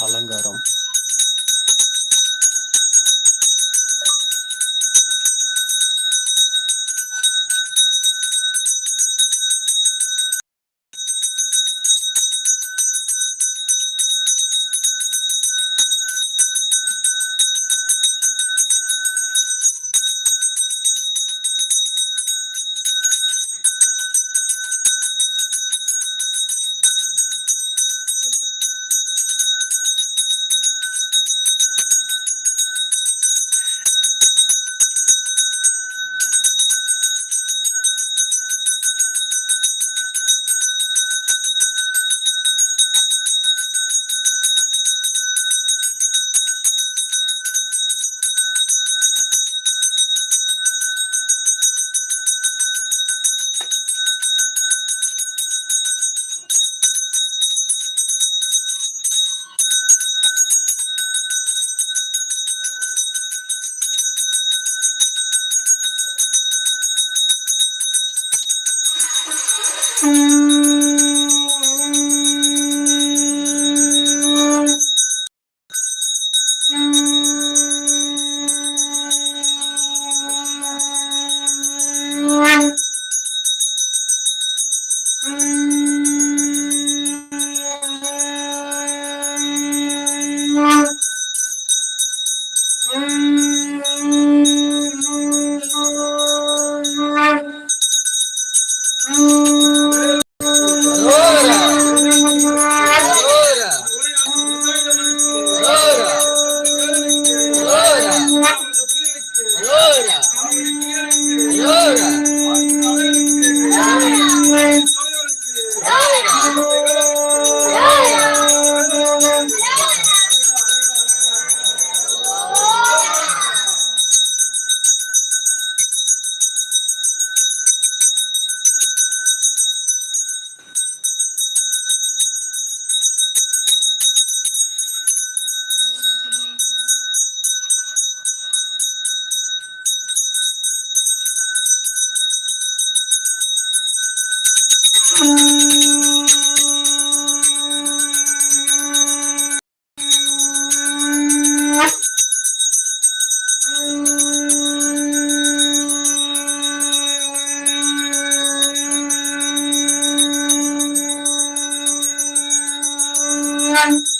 அலங்காரம். Mm-hmm. everyone.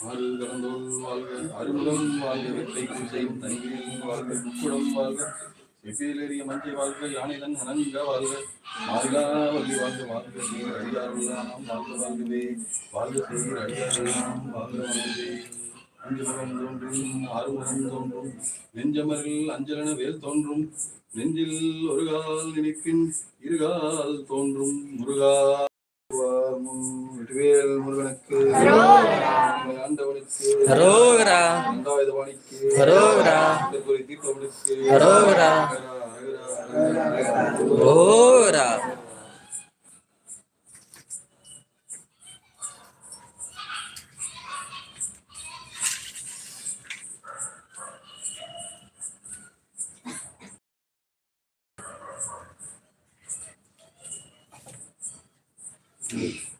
ஆறு கடந்தோள் வாழ்க அறுமுகம் வாழ்க வெட்டை செய்யும் தனியில் வாழ்க முக்குடம் வாழ்க செப்பிலேறிய மஞ்சை வாழ்க யானைதன் அனங்க வாழ்க மாறிலா வள்ளி வாழ்க வாழ்க நீர் அடியாருலாம் வாழ்க வாழ்கவே வாழ்க செய்கிற அடியாருலாம் வாழ்க வாழ்கவே. அஞ்சு முகம் தோன்றும் ஆறுமுகம் தோன்றும் நெஞ்சமரில் அஞ்சலன வேல் தோன்றும் நெஞ்சில் ஒரு கால் நினைப்பின் இருகால் தோன்றும் முருகா. வெற்றிவேல் முருகனுக்கு ஆண்டவனுக்கு ஹரோகரா இரண்டாவது வாணிக்கு ஹரோகரா. திருப்பதி தீர்ப்பவனுக்கு please.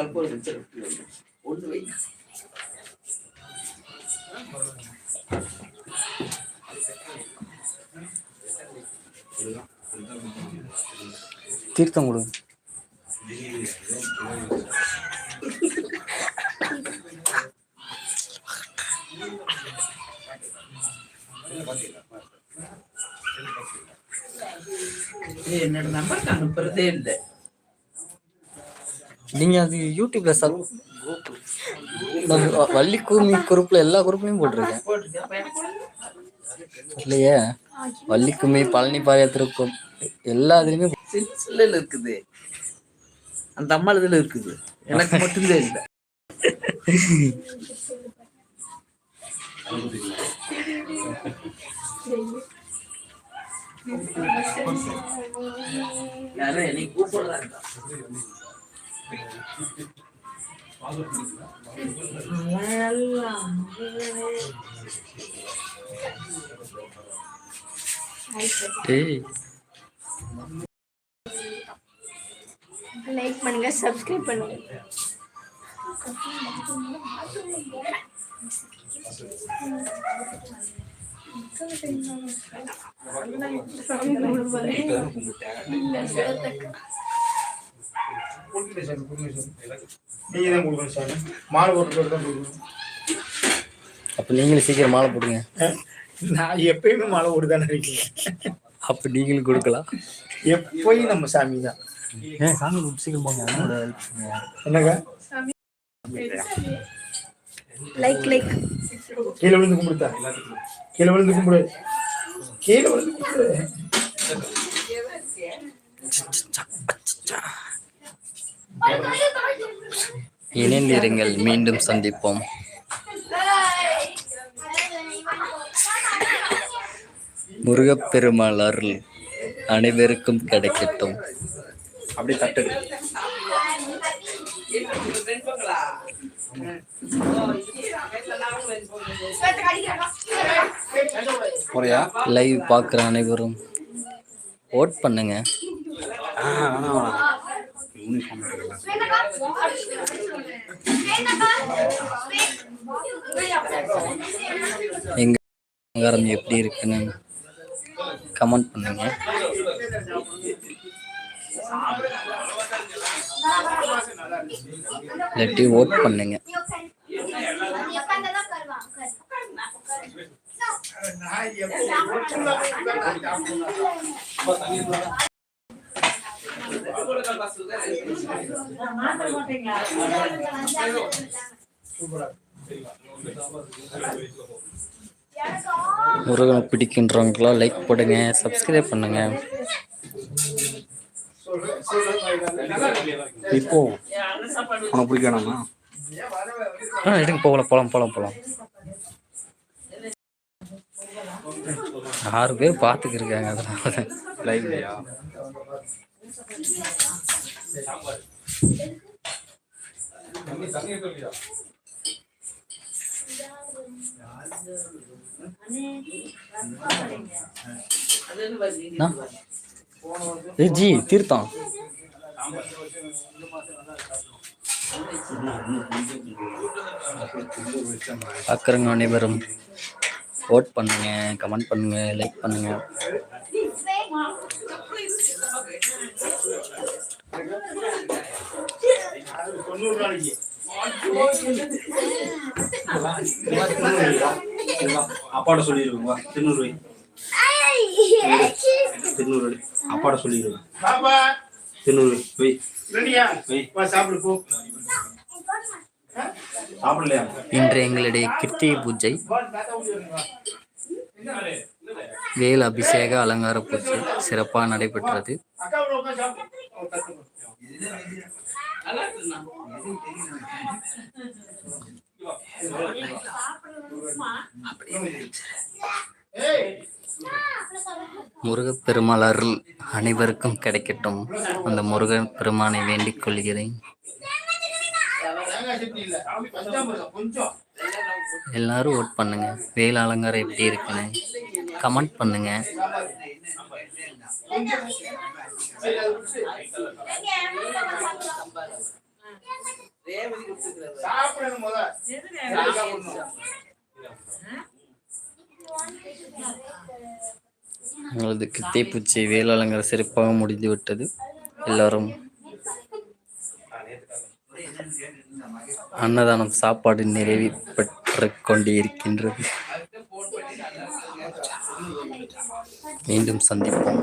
கற்பூரம் வச்சிருக்கு ஒன்று வை. தீர்த்தம் ஏய், என்னோட நம்பருக்கு அனுப்புறதே இல்லை. நீங்க அது யூடியூப்ல சப் வள்ளி கூமி குரூப்ல எல்லா குரூப்லயும் போட்டிருக்கேன். இல்லையே? வள்ளி கும்மி பழனி பாளையத்திற்கும் எல்லா இதுலயுமே இருக்குது. அந்த அம்மா இதுல இருக்குது. எனக்கு மட்டும்தான் இல்லை. யாரும் என்னை கூப்பிடுறாங்க லைக் பண்ணுங்க சப்ஸ்கிரைப் பண்ணுங்க நீங்க தான் கொடுக்கணும் சாமி மாலை போட்டு தான் கொடுக்கணும் அப்ப நீங்களும் சீக்கிரம் மாலை போடுங்க. நான் எப்பயுமே மாலை போட்டு தானே இருக்கேன். அப்ப நீங்களும் கொடுக்கலாம். எப்பயும் நம்ம சாமி தான். ஏன் சாமி சீக்கிரம் போங்க. என்னங்க? லைக் லைக் கீழே விழுந்து கும்பிடுதா? கீழே விழுந்து கும்பிடு. கீழே விழுந்து கும்பிடு. இணைந்திருங்கள் மீண்டும் சந்திப்போம். முருகப்பெருமாள் அருள் அனைவருக்கும் கிடைக்கட்டும். தட்டு. போறியா? லைவ் பார்க்குற அனைவரும். ஓட் பண்ணுங்க. அலங்காரம் எப்படி இருக்குன்னு கமெண்ட் பண்ணுங்க. இல்லாட்டி ஓட் பண்ணுங்க. முருகனை பிடிக்கின்றவங்களாம் லைக் போடுங்க சப்ஸ்கிரைப் பண்ணுங்க. இப்போ உனக்கு பிடிக்கணுமா ஆ எடுங்க போகலாம் போகலாம் போகலாம் போகலாம். ஆறு பேர் பார்த்துக்கு இருக்காங்க அதனால. லைவ்லையா ஜி தீர்த்தம். பார்க்குறவங்க அனைவரும். ஓட் பண்ணுங்க கமெண்ட் பண்ணுங்க லைக் பண்ணுங்க. தொண்ணூறு நாளைக்கு. திருநூறு திருநூறு சொல்லிடுவோம் திருநூறு சாப்பிடலையா? இன்று எங்களுடைய கிருத்திகை பூஜை. வேல் அபிஷேக அலங்கார பூஜை சிறப்பாக நடைபெற்றது. முருகப்பெருமாள் அருள் அனைவருக்கும் கிடைக்கட்டும். அந்த முருகன் பெருமானை வேண்டிக் கொள்கிறேன். எல்லாரும் ஓட் பண்ணுங்க. வேல் அலங்காரம் எப்படி இருக்குன்னு கமெண்ட் பண்ணுங்க. எங்களது கித்தை பூச்சி வேல் அலங்கார சிறப்பாக முடிந்துவிட்டது. எல்லாரும் அன்னதானம் சாப்பாடு நிறைவு பெற்று கொண்டிருக்கின்றது மீண்டும் சந்திப்போம்.